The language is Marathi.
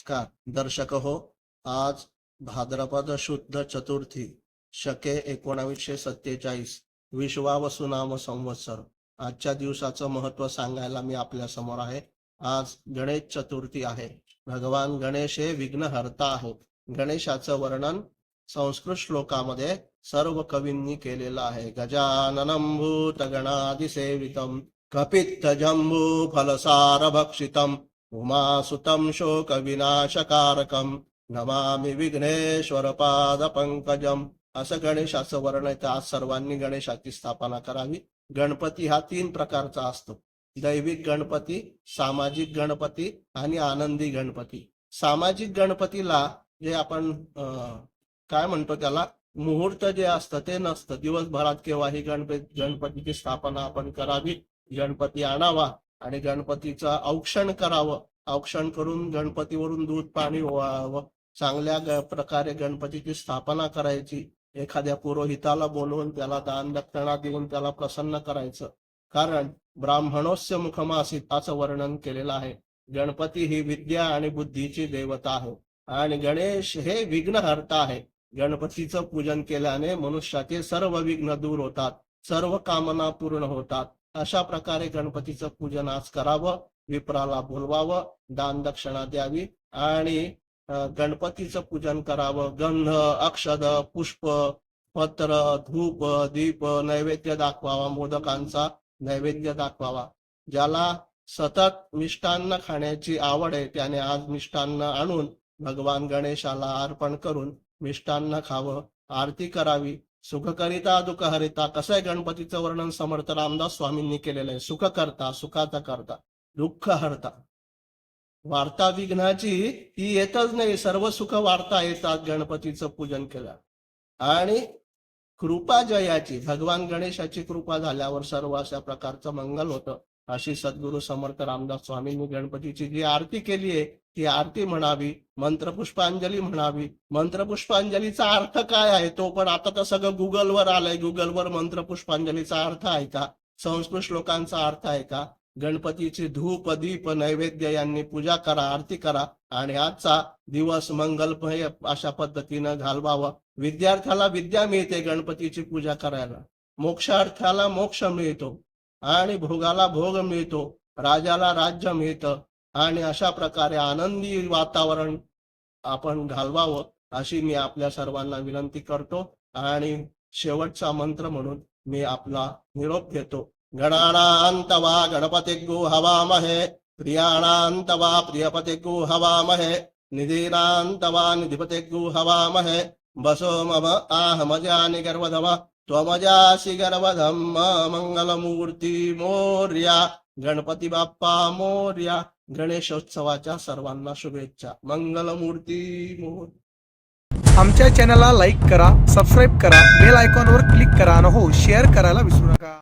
नमस्कार. दर्शक हो आज भाद्रपद शुद्ध चतुर्थी शके एकोणावीसशे सत्तेचाळीस विश्वावसुनाम संवत्सर. आजच्या दिवसाचं महत्त्व सांगायला मी आपल्यासमोर आहे. आज गणेश चतुर्थी आहे. भगवान गणेश हे विघ्नहर्ता आहे. गणेशाचं वर्णन संस्कृत श्लोकामध्ये सर्व कवींनी केलेलं आहे. गजाननं भूत गणादिसेवितम कपित्त जम्बू फलसार भक्षितम उमासुतं शोकविनाशकारकं नमामि विघ्नेश्वर पाद पंकजम असं गणेशाचं वर्णन आहे आज सर्वांनी गणेशाची स्थापना करावी. गणपती हा तीन प्रकारचा असतो. दैविक गणपती सामाजिक गणपती आणि आनंदी गणपती. सामाजिक गणपतीला जे आपण काय म्हणतो त्याला मुहूर्त जे असतं ते नसतं. दिवसभरात केव्हाही गणपती गणपतीची स्थापना आपण करावी. गणपती आणावा. आणि गणपतीचं औक्षण करावं. औक्षण करून गणपतीवरून दूध पाणी व्हावं चांगल्या प्रकारे गणपतीची स्थापना करायची. एखाद्या पुरोहिताला बोलवून त्याला दान दक्षिणा देऊन त्याला प्रसन्न करायचं. कारण ब्राह्मणोस्य मुखमासिताचं वर्णन केलेलं आहे. गणपती ही विद्या आणि बुद्धीची देवता आहे. आणि गणेश हे विघ्नहर्ता आहे. गणपतीचं पूजन केल्याने मनुष्याचे सर्व विघ्न दूर होतात. सर्व कामना पूर्ण होतात. अशा प्रकारे गणपतीचं पूजन आज करावं विप्राला बोलवावं दान दक्षिणा द्यावी आणि गणपतीचं पूजन करावं. गंध अक्षद पुष्प पत्र धूप दीप नैवेद्य दाखवावा मोदकांचा नैवेद्य दाखवावा. ज्याला सतत मिष्टान्न खाण्याची आवड आहे त्याने आज मिष्टान्न आणून भगवान गणेशाला अर्पण करून मिष्टान्न खावं आरती करावी. सुखकरिता दुःखहरिता कसं आहे गणपतीचं वर्णन? समर्थ रामदास स्वामींनी केलेलं आहे. सुख करता सुखाचा करता दुःख हरता. वार्ता विघ्नाची ती येतच नाही. सर्व सुख वार्ता येतात गणपतीचं पूजन केलं आणि कृपा जयाची भगवान गणेशाची कृपा झाल्यावर सर्व अशा प्रकारचं मंगल होतं. अशी सद्गुरु समर्थ रामदास स्वामींनी गणपतीची जी आरती केली आहे ती आरती म्हणावी मंत्रपुष्पांजली म्हणावी. मंत्रपुष्पांजलीचा अर्थ काय आहे तो पण आता तर सगळं गुगलवर आलंय. गुगलवर मंत्रपुष्पांजलीचा अर्थ आहे का? संस्कृत श्लोकांचा अर्थ आहे का? गणपतीची धूप दीप नैवेद्य यांनी पूजा करा आरती करा आणि आजचा दिवस मंगलमय अशा पद्धतीनं घालवावा. विद्यार्थ्याला विद्या मिळते गणपतीची पूजा करायला. मोक्षार्थ्याला मोक्ष मिळतो आणि भोगाला भोग मिळतो. राजाला राज्य मिळतं. आणि अशा प्रकारे आनंदी वातावरण आपण घालवावं अशी मी आपल्या सर्वांना विनंती करतो. आणि शेवटचा मंत्र म्हणून मी आपला निरोप घेतो. गणानांतवा गणपती गो हवामहे प्रियाणांतवा प्रियपती गो हवामहे निधीनांतवा निधिपती गो हवामहे बसो मम आहमजानि गर्वधम त्वमजासि गर्वधम मंगलमूर्ती मोर्या गणपती बाप्पा मोर्या गणेशोत्सवाच्या सर्वांना शुभेच्छा. मंगलमूर्ती मोहन आमच्या चॅनलला लाईक करा सबस्क्राईब करा बेल आयकॉनवर क्लिक करा आणि हो शेअर करायला विसरू नका.